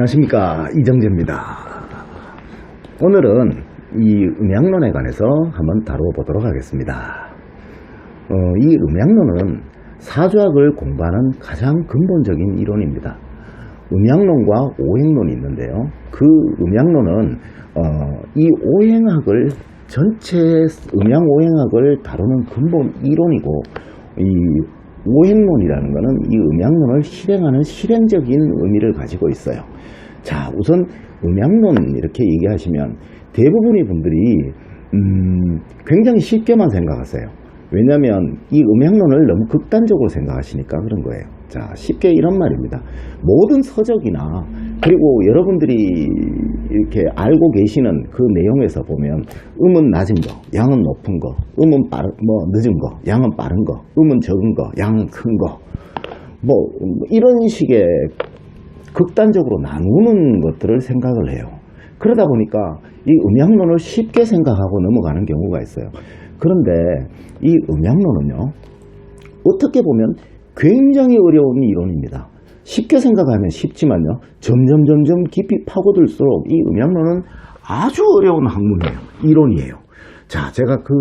안녕하십니까 이정재입니다. 오늘은 이 음양론에 관해서 한번 다뤄보도록 하겠습니다. 어, 이 음양론은 사주학을 공부하는 가장 근본적인 이론입니다. 음양론과 오행론이 있는데요. 그 음양론은 어, 이 오행학을 전체 음양 오행학을 다루는 근본 이론이고 이 오행론이라는 것은 이 음양론을 실행하는 실행적인 의미를 가지고 있어요. 자, 우선 음양론 이렇게 얘기하시면 대부분의 분들이 음, 굉장히 쉽게만 생각하세요. 왜냐하면 이 음양론을 너무 극단적으로 생각하시니까 그런 거예요. 자, 쉽게 이런 말입니다. 모든 서적이나 그리고 여러분들이 이렇게 알고 계시는 그 내용에서 보면 음은 낮은 거, 양은 높은 거, 음은 빠르, 뭐 늦은 거, 양은 빠른 거, 음은 적은 거, 양은 큰 거, 뭐 이런 식의 극단적으로 나누는 것들을 생각을 해요. 그러다 보니까 이 음양론을 쉽게 생각하고 넘어가는 경우가 있어요. 그런데 이 음양론은요, 어떻게 보면 굉장히 어려운 이론입니다. 쉽게 생각하면 쉽지만요, 점점 점점 깊이 파고들수록 이 음양론은 아주 어려운 학문이에요. 이론이에요. 자, 제가 그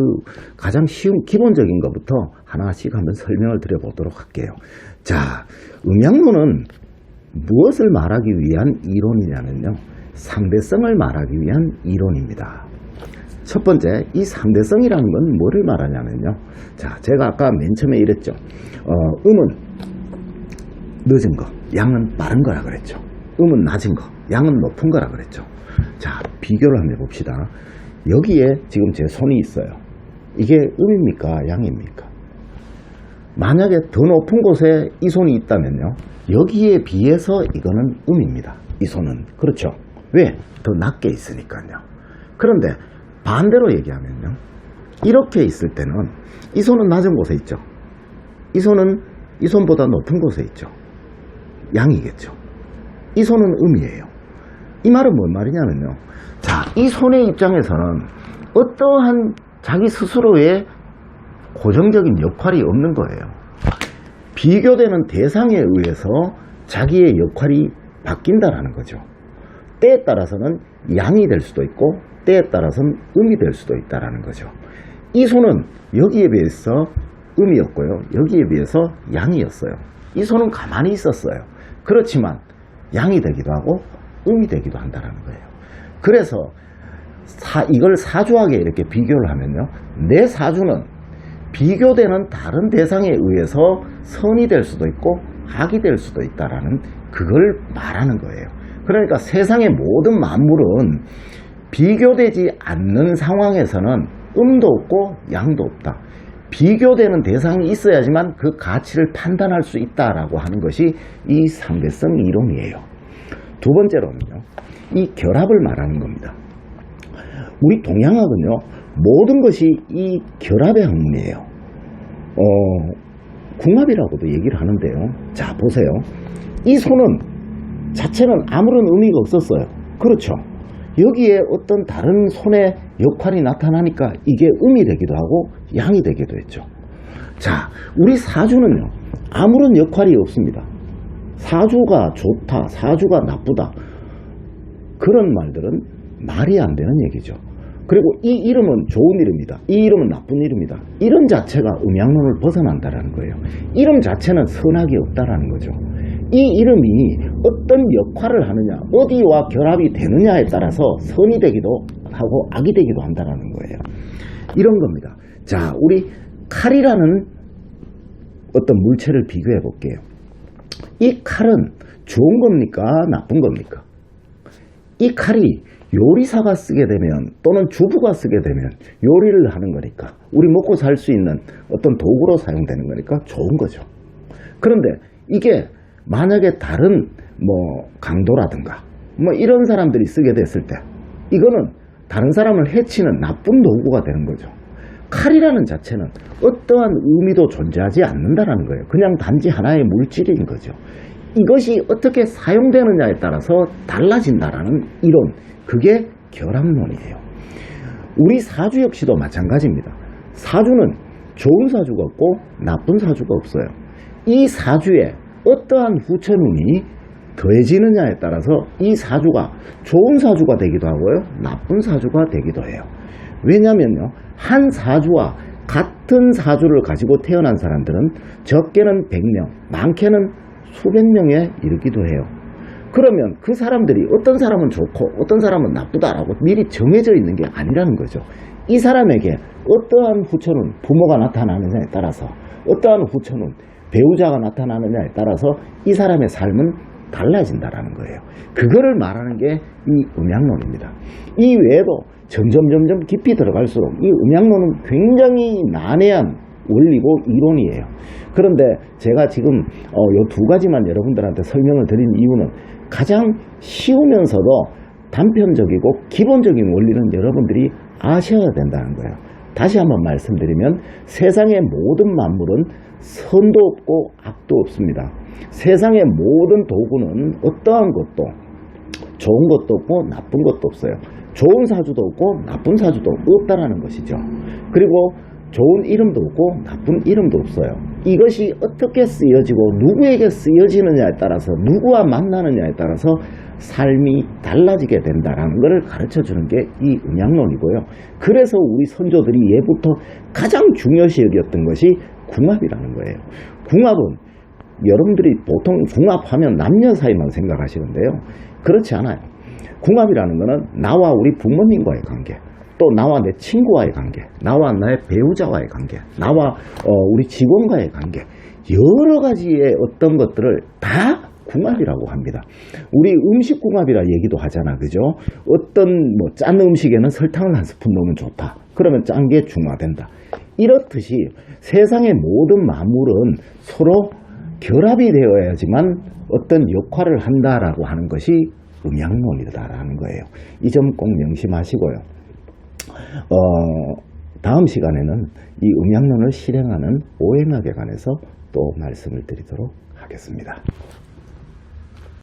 가장 쉬운 기본적인 것부터 하나씩 한번 설명을 드려보도록 할게요. 자, 음양론은 무엇을 말하기 위한 이론이냐면요. 상대성을 말하기 위한 이론입니다. 첫 번째, 이 상대성이라는 건 뭐를 말하냐면요. 자, 제가 아까 맨 처음에 이랬죠. 어, 음은 늦은 거, 양은 빠른 거라 그랬죠. 음은 낮은 거, 양은 높은 거라 그랬죠. 자, 비교를 한번 해봅시다. 여기에 지금 제 손이 있어요. 이게 음입니까? 양입니까? 만약에 더 높은 곳에 이 손이 있다면요. 여기에 비해서 이거는 음입니다. 이 손은. 그렇죠. 왜? 더 낮게 있으니까요. 그런데 반대로 얘기하면요. 이렇게 있을 때는 이 손은 낮은 곳에 있죠. 이 손은 이 손보다 높은 곳에 있죠. 양이겠죠. 이 손은 음이에요. 이 말은 뭔 말이냐면요. 자, 이 손의 입장에서는 어떠한 자기 스스로의 고정적인 역할이 없는 거예요. 비교되는 대상에 의해서 자기의 역할이 바뀐다라는 거죠. 때에 따라서는 양이 될 수도 있고 때에 따라서는 음이 될 수도 있다라는 거죠. 이 손은 여기에 비해서 음이었고요. 여기에 비해서 양이었어요. 이 손은 가만히 있었어요. 그렇지만 양이 되기도 하고 음이 되기도 한다는 거예요. 그래서 사, 이걸 사주하게 이렇게 비교를 하면요. 내 사주는 비교되는 다른 대상에 의해서 선이 될 수도 있고 악이 될 수도 있다라는 그걸 말하는 거예요. 그러니까 세상의 모든 만물은 비교되지 않는 상황에서는 음도 없고 양도 없다. 비교되는 대상이 있어야지만 그 가치를 판단할 수 있다라고 하는 것이 이 상대성 이론이에요. 두 번째로는요, 이 결합을 말하는 겁니다. 우리 동양학은요, 모든 것이 이 결합의 학문이에요. 어, 궁합이라고도 얘기를 하는데요. 자, 보세요. 이 손은 자체는 아무런 의미가 없었어요. 그렇죠. 여기에 어떤 다른 손의 역할이 나타나니까 이게 음이 되기도 하고 양이 되기도 했죠. 자, 우리 사주는요, 아무런 역할이 없습니다. 사주가 좋다, 사주가 나쁘다. 그런 말들은 말이 안 되는 얘기죠. 그리고 이 이름은 좋은 이름이다. 이 이름은 나쁜 이름이다. 이름 자체가 음양론을 벗어난다는 거예요. 이름 자체는 선악이 없다라는 거죠. 이 이름이 어떤 역할을 하느냐, 어디와 결합이 되느냐에 따라서 선이 되기도 하고 악이 되기도 한다는 거예요. 이런 겁니다. 자, 우리 칼이라는 어떤 물체를 비교해 볼게요. 이 칼은 좋은 겁니까? 나쁜 겁니까? 이 칼이 요리사가 쓰게 되면 또는 주부가 쓰게 되면 요리를 하는 거니까 우리 먹고 살 수 있는 어떤 도구로 사용되는 거니까 좋은 거죠. 그런데 이게 만약에 다른 뭐 강도라든가 뭐 이런 사람들이 쓰게 됐을 때 이거는 다른 사람을 해치는 나쁜 도구가 되는 거죠. 칼이라는 자체는 어떠한 의미도 존재하지 않는다라는 거예요. 그냥 단지 하나의 물질인 거죠. 이것이 어떻게 사용되느냐에 따라서 달라진다라는 이론, 그게 결합론이에요. 우리 사주 역시도 마찬가지입니다. 사주는 좋은 사주가 없고 나쁜 사주가 없어요. 이 사주에 어떠한 후천운이 더해지느냐에 따라서 이 사주가 좋은 사주가 되기도 하고요. 나쁜 사주가 되기도 해요. 왜냐면요. 한 사주와 같은 사주를 가지고 태어난 사람들은 적게는 100명, 많게는 수백 명에 이르기도 해요. 그러면 그 사람들이 어떤 사람은 좋고 어떤 사람은 나쁘다라고 미리 정해져 있는 게 아니라는 거죠. 이 사람에게 어떠한 후천은 부모가 나타나느냐에 따라서 어떠한 후천은 배우자가 나타나느냐에 따라서 이 사람의 삶은 달라진다라는 거예요. 그거를 말하는 게 이 음양론입니다. 이 외에도 점점 점점 깊이 들어갈수록 이 음양론은 굉장히 난해한 원리고 이론이에요. 그런데 제가 지금 이두 가지만 여러분들한테 설명을 드린 이유는 가장 쉬우면서도 단편적이고 기본적인 원리는 여러분들이 아셔야 된다는 거예요. 다시 한번 말씀드리면 세상의 모든 만물은 선도 없고 악도 없습니다. 세상의 모든 도구는 어떠한 것도 좋은 것도 없고 나쁜 것도 없어요. 좋은 사주도 없고 나쁜 사주도 없다라는 것이죠. 그리고 좋은 이름도 없고 나쁜 이름도 없어요. 이것이 어떻게 쓰여지고 누구에게 쓰여지느냐에 따라서 누구와 만나느냐에 따라서 삶이 달라지게 된다라는 것을 가르쳐 주는 게 이 음양론이고요. 그래서 우리 선조들이 예부터 가장 중요시 여겼던 것이 궁합이라는 거예요. 궁합은 여러분들이 보통 궁합하면 남녀 사이만 생각하시는데요. 그렇지 않아요. 궁합이라는 것은 나와 우리 부모님과의 관계, 또 나와 내 친구와의 관계, 나와 나의 배우자와의 관계, 나와 어, 우리 직원과의 관계, 여러 가지의 어떤 것들을 다 궁합이라고 합니다. 우리 음식 궁합이라 얘기도 하잖아, 그죠? 어떤 뭐 짠 음식에는 설탕을 한 스푼 넣으면 좋다. 그러면 짠 게 중화된다. 이렇듯이 세상의 모든 만물은 서로 결합이 되어야지만 어떤 역할을 한다라고 하는 것이 음양론이다라는 거예요. 이 점 꼭 명심하시고요. 어, 다음 시간에는 이 음양론을 실행하는 오행학에 관해서 또 말씀을 드리도록 하겠습니다.